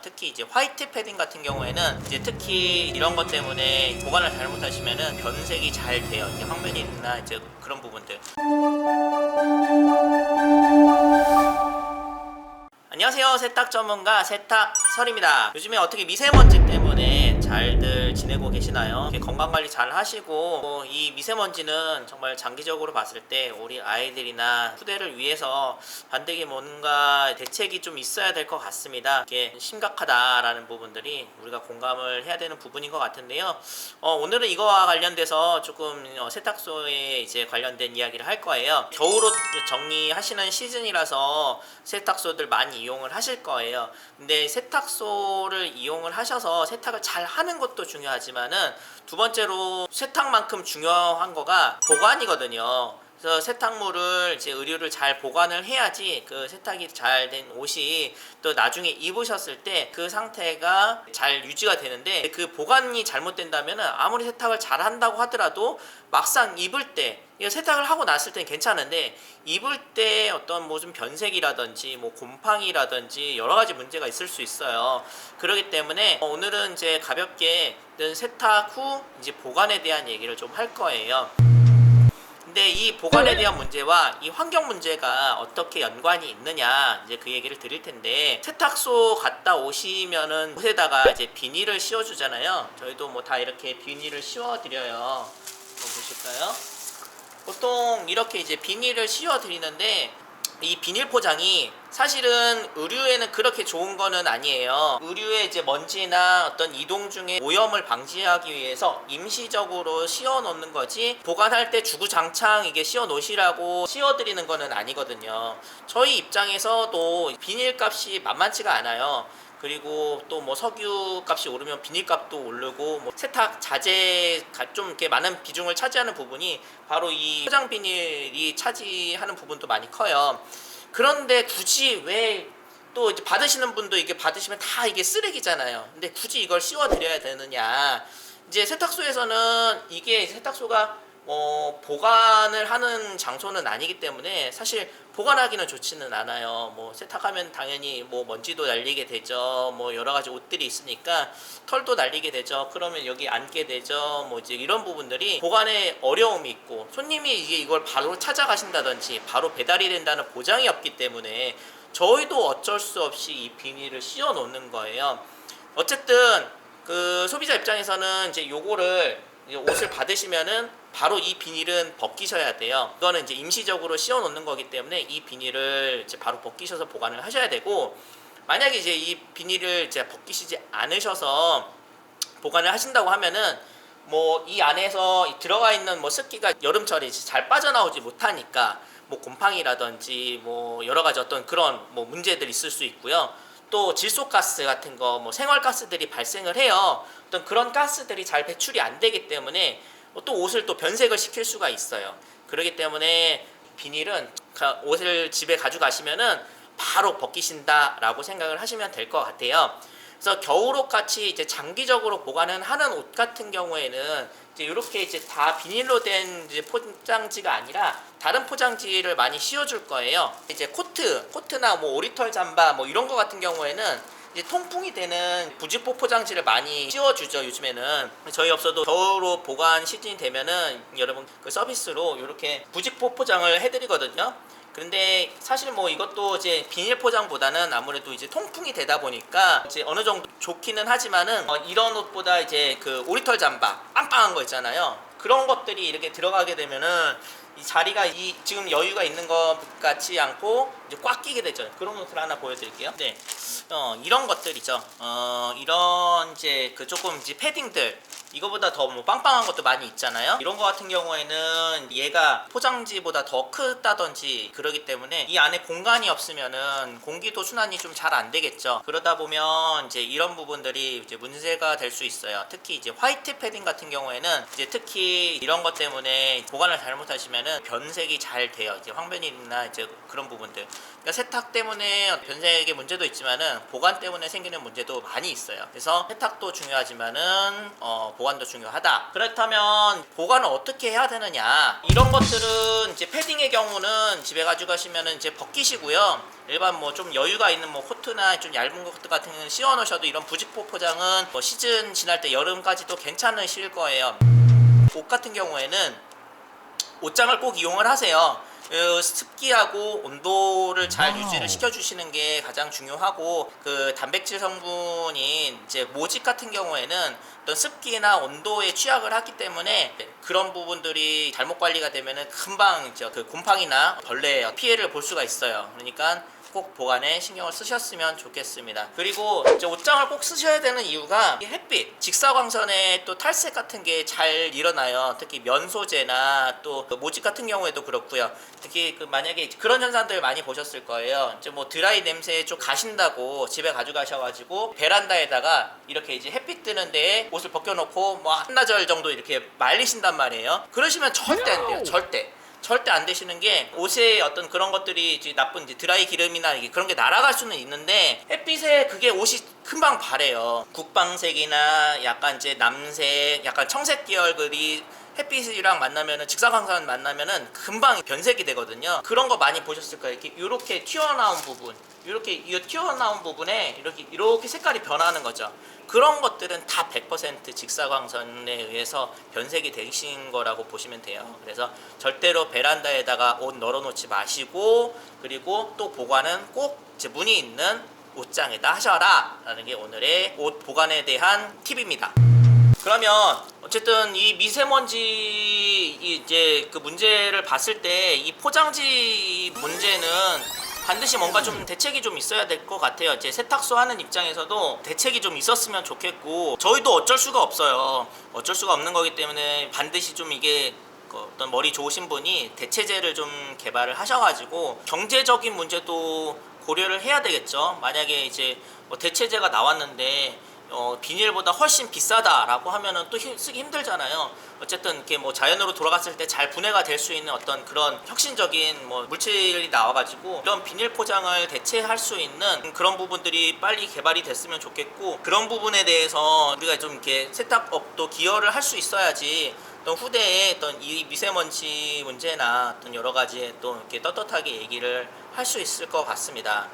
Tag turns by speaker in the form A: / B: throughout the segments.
A: 특히 이제 화이트 패딩 같은 경우에는 이제 특히 이런 것 때문에 보관을 잘못하시면은 변색이 잘 돼요. 이제 황변이나 이제 그런 부분들. 안녕하세요. 세탁 전문가 세탁설입니다. 요즘에 어떻게 미세먼지 때문에 잘들 지내고 계시나요? 이렇게 건강 관리 잘 하시고 뭐이 미세먼지는 정말 장기적으로 봤을 때 우리 아이들이나 후대를 위해서 반드시 뭔가 대책이 좀 있어야 될 것 같습니다. 이게 심각하다라는 부분들이 우리가 공감을 해야 되는 부분인 것 같은데요. 어, 오늘은 이거와 관련돼서 조금 어, 세탁소에 이제 관련된 이야기를 할 거예요. 겨울옷 정리하시는 시즌이라서 세탁소들 많이 이용을 하실 거예요. 근데 세탁소를 이용을 하셔서 세탁을 잘 하는 것도 중요하지만은 두 번째로 세탁만큼 중요한 거가 보관이거든요. 그래서 세탁물을 이제 의류를 잘 보관을 해야지 그 세탁이 잘 된 옷이 또 나중에 입으셨을 때 그 상태가 잘 유지가 되는데 그 보관이 잘못된다면은 아무리 세탁을 잘 한다고 하더라도 막상 입을 때 세탁을 하고 났을 때는 괜찮은데 입을 때 어떤 뭐 좀 변색이라든지 뭐 곰팡이라든지 여러 가지 문제가 있을 수 있어요. 그렇기 때문에 어, 오늘은 이제 가볍게 세탁 후 이제 보관에 대한 얘기를 좀 할 거예요. 근데 이 보관에 대한 문제와 이 환경 문제가 어떻게 연관이 있느냐 이제 그 얘기를 드릴 텐데 세탁소 갔다 오시면은 옷에다가 이제 비닐을 씌워 주잖아요. 저희도 뭐 다 이렇게 비닐을 씌워 드려요. 한번 보실까요? 보통 이렇게 이제 비닐을 씌워 드리는데 이 비닐 포장이 사실은 의류에는 그렇게 좋은 거는 아니에요. 의류에 이제 먼지나 어떤 이동 중에 오염을 방지하기 위해서 임시적으로 씌워 놓는 거지 보관할 때 주구장창 이게 씌워 놓으시라고 씌워 드리는 거는 아니거든요. 저희 입장에서도 비닐 값이 만만치가 않아요. 그리고 또 뭐 석유 값이 오르면 비닐 값도 오르고 뭐 세탁 자재가 좀 이렇게 많은 비중을 차지하는 부분이 바로 이 포장 비닐이 차지하는 부분도 많이 커요. 그런데 굳이 왜 또 받으시는 분도 이게 받으시면 다 이게 쓰레기잖아요. 근데 굳이 이걸 씌워 드려야 되느냐? 이제 세탁소에서는 이게 세탁소가 뭐 보관을 하는 장소는 아니기 때문에 사실 보관하기는 좋지는 않아요. 뭐 세탁하면 당연히 뭐 먼지도 날리게 되죠. 뭐 여러 가지 옷들이 있으니까 털도 날리게 되죠. 그러면 여기 앉게 되죠. 뭐 이제 이런 부분들이 보관에 어려움이 있고 손님이 이게 이걸 바로 찾아가신다든지 바로 배달이 된다는 보장이 없기 때문에 저희도 어쩔 수 없이 이 비닐을 씌워 놓는 거예요. 어쨌든 그 소비자 입장에서는 이제 요거를 옷을 받으시면은 바로 이 비닐은 벗기셔야 돼요. 이거는 이제 임시적으로 씌워 놓는 거기 때문에 이 비닐을 이제 바로 벗기셔서 보관을 하셔야 되고 만약에 이제 이 비닐을 이제 벗기시지 않으셔서 보관을 하신다고 하면은 뭐 이 안에서 이 들어가 있는 뭐 습기가 여름철에 잘 빠져나오지 못하니까 뭐 곰팡이라든지 뭐 여러 가지 어떤 그런 뭐 문제들이 있을 수 있고요. 또 질소가스 같은 거 뭐 생활가스들이 발생을 해요. 어떤 그런 가스들이 잘 배출이 안 되기 때문에 또 옷을 또 변색을 시킬 수가 있어요. 그렇기 때문에 비닐은 가- 옷을 집에 가져가시면은 바로 벗기신다라고 생각을 하시면 될 것 같아요. 그래서 겨울옷 같이 이제 장기적으로 보관을 하는 옷 같은 경우에는 이제 이렇게 이제 다 비닐로 된 이제 포장지가 아니라 다른 포장지를 많이 씌워줄 거예요. 이제 코트, 코트나 뭐 오리털 잠바 뭐 이런 거 같은 경우에는 이제 통풍이 되는 부직포 포장지를 많이 씌워주죠 요즘에는 저희 업소도 겨울옷 보관 시즌이 되면은 여러분 그 서비스로 이렇게 부직포 포장을 해드리거든요. 그런데 사실 뭐 이것도 이제 비닐 포장보다는 아무래도 이제 통풍이 되다 보니까 이제 어느 정도 좋기는 하지만은 어, 이런 옷보다 이제 그 오리털 잠바 빵빵한 거 있잖아요. 그런 것들이 이렇게 들어가게 되면은 이 자리가 이 지금 여유가 있는 것 같지 않고 이제 꽉 끼게 되죠. 그런 것들 하나 보여드릴게요. 네, 어 이런 것들이죠. 어 이런 이제 그 조금 이제 패딩들 이거보다 더 뭐 빵빵한 것도 많이 있잖아요. 이런 거 같은 경우에는 얘가 포장지보다 더 크다든지 그러기 때문에 이 안에 공간이 없으면은 공기도 순환이 좀 잘 안 되겠죠. 그러다 보면 이제 이런 부분들이 이제 문제가 될 수 있어요. 특히 이제 화이트 패딩 같은 경우에는 이제 특히 이런 것 때문에 보관을 잘못하시면은 변색이 잘 돼요. 이제 황변이나 이제 그런 부분들. 그러니까 세탁 때문에 변색의 문제도 있지만은 보관 때문에 생기는 문제도 많이 있어요. 그래서 세탁도 중요하지만은 어, 보관도 중요하다. 그렇다면 보관을 어떻게 해야 되느냐? 이런 것들은 이제 패딩의 경우는 집에 가져가시면은 이제 벗기시고요. 일반 뭐 좀 여유가 있는 뭐 코트나 좀 얇은 것 같은 경우는 씌워 놓으셔도 이런 부직포 포장은 뭐 시즌 지날 때 여름까지도 괜찮으실 거예요. 옷 같은 경우에는 옷장을 꼭 이용을 하세요. 그 습기하고 온도를 잘
B: 와우.
A: 유지를 시켜주시는 게 가장 중요하고 그 단백질 성분인 이제 모직 같은 경우에는 어떤 습기나 온도에 취약을 하기 때문에 그런 부분들이 잘못 관리가 되면은 금방 이제 그 곰팡이나 벌레 피해를 볼 수가 있어요. 그러니까 꼭 보관에 신경을 쓰셨으면 좋겠습니다. 그리고 이제 옷장을 꼭 쓰셔야 되는 이유가 이 햇빛, 직사광선에 또 탈색 같은 게 잘 일어나요. 특히 면 소재나 또그 모직 같은 경우에도 그렇고요. 특히 그 만약에 그런 현상들 많이 보셨을 거예요. 이제 뭐 드라이 냄새 좀 가신다고 집에 가져가셔가지고 베란다에다가 이렇게 이제 햇빛 뜨는 데에 옷을 벗겨놓고 뭐 한나절 정도 이렇게 말리신단 말이에요. 그러시면 절대 안 돼요. 절대. 절대 안 되시는 게 옷에 어떤 그런 것들이 이제 나쁜 이제 드라이 기름이나 이게 그런 게 날아갈 수는 있는데 햇빛에 그게 옷이 금방 바래요. 국방색이나 약간 이제 남색, 약간 청색 계열들이 햇빛이랑 만나면은 직사광선 만나면은 금방 변색이 되거든요. 그런 거 많이 보셨을 거예요. 이렇게 이렇게 튀어나온 부분, 이렇게 이 튀어나온 부분에 이렇게 이렇게 색깔이 변하는 거죠. 그런 것들은 다 100% 직사광선에 의해서 변색이 되신 거라고 보시면 돼요. 그래서 절대로 베란다에다가 옷 널어놓지 마시고 그리고 또 보관은 꼭 문이 있는 옷장에다 하셔라 라는 게 오늘의 옷 보관에 대한 팁입니다. 그러면 어쨌든 이 미세먼지 이제 그 문제를 봤을 때 이 포장지 문제는 반드시 뭔가 좀 대책이 좀 있어야 될 것 같아요. 이제 세탁소 하는 입장에서도 대책이 좀 있었으면 좋겠고 저희도 어쩔 수가 없어요. 어쩔 수가 없는 거기 때문에 반드시 좀 이게 그 어떤 머리 좋으신 분이 대체제를 좀 개발을 하셔가지고 경제적인 문제도 고려를 해야 되겠죠. 만약에 이제 뭐 대체제가 나왔는데 어, 비닐보다 훨씬 비싸다라고 하면은 또 힘- 쓰기 힘들잖아요. 어쨌든 이렇게 뭐 자연으로 돌아갔을 때 잘 분해가 될 수 있는 어떤 그런 혁신적인 뭐 물질이 나와가지고 이런 비닐 포장을 대체할 수 있는 그런 부분들이 빨리 개발이 됐으면 좋겠고 그런 부분에 대해서 우리가 좀 이렇게 세탁업도 기여를 할 수 있어야지 또 후대에 어떤 이 미세먼지 문제나 어떤 여러 가지에 또 이렇게 떳떳하게 얘기를 할 수 있을 것 같습니다.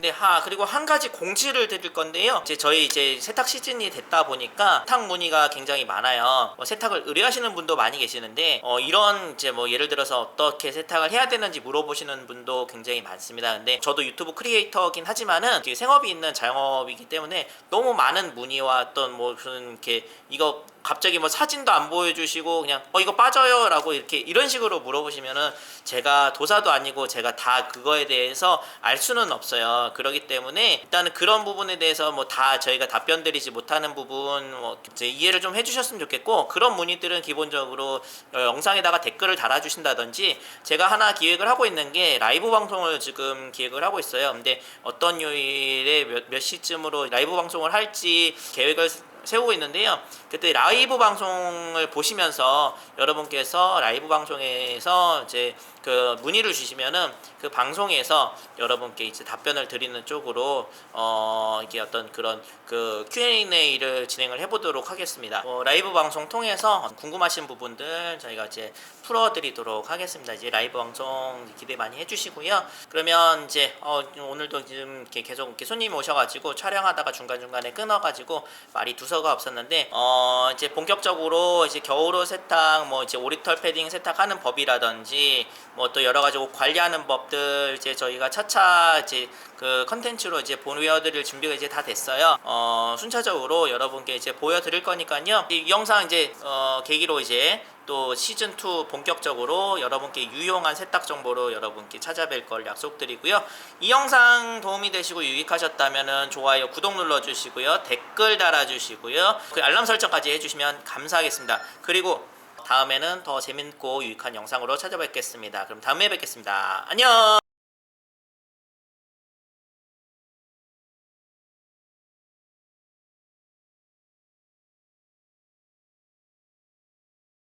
A: 네, 하 그리고 한 가지 공지를 드릴 건데요. 이제 저희 이제 세탁 시즌이 됐다 보니까 세탁 문의가 굉장히 많아요. 뭐 세탁을 의뢰하시는 분도 많이 계시는데 어, 이런 이제 뭐 예를 들어서 어떻게 세탁을 해야 되는지 물어보시는 분도 굉장히 많습니다. 근데 저도 유튜브 크리에이터긴 하지만은 생업이 있는 자영업이기 때문에 너무 많은 문의와 어떤 뭐 무슨 이렇게 이거 갑자기 뭐 사진도 안 보여주시고 그냥 어 이거 빠져요라고 이렇게 이런 식으로 물어보시면은 제가 도사도 아니고 제가 다 그거에 대해서 알 수는 없어요. 그렇기 때문에 일단은 그런 부분에 대해서 뭐 다 저희가 답변 드리지 못하는 부분 뭐 이제 이해를 좀 해주셨으면 좋겠고 그런 문의들은 기본적으로 어, 영상에다가 댓글을 달아주신다든지 제가 하나 기획을 하고 있는 게 라이브 방송을 지금 기획을 하고 있어요. 근데 어떤 요일에 몇, 몇 시쯤으로 라이브 방송을 할지 계획을 세우고 있는데요. 그때 라이브 방송을 보시면서 여러분께서 라이브 방송에서 이제 그 문의를 주시면은 그 방송에서 여러분께 이제 답변을 드리는 쪽으로 어 이게 어떤 그런 그 Q&A를 진행을 해보도록 하겠습니다. 어, 라이브 방송 통해서 궁금하신 부분들 저희가 이제 풀어드리도록 하겠습니다. 이제 라이브 방송 기대 많이 해주시고요. 그러면 이제 어, 오늘도 지금 이렇게 계속 이렇게 손님 오셔가지고 촬영하다가 중간 중간에 끊어가지고 말이 두서가 없었는데 어 이제 본격적으로 이제 겨울옷 세탁 뭐 이제 오리털 패딩 세탁하는 법이라든지 뭐 또 여러 가지 옷 관리하는 법들 이제 저희가 차차 이제 그 컨텐츠로 이제 보여드릴 준비가 이제 다 됐어요. 어 순차적으로 여러분께 이제 보여드릴 거니까요. 이 영상 이제 어 계기로 이제 또 시즌 2 본격적으로 여러분께 유용한 세탁 정보로 여러분께 찾아뵐 걸 약속드리고요. 이 영상 도움이 되시고 유익하셨다면은 좋아요, 구독 눌러주시고요, 댓글 달아주시고요, 그 알람 설정까지 해주시면 감사하겠습니다. 그리고 다음에는 더 재밌고 유익한 영상으로 찾아뵙겠습니다. 그럼 다음에 뵙겠습니다. 안녕.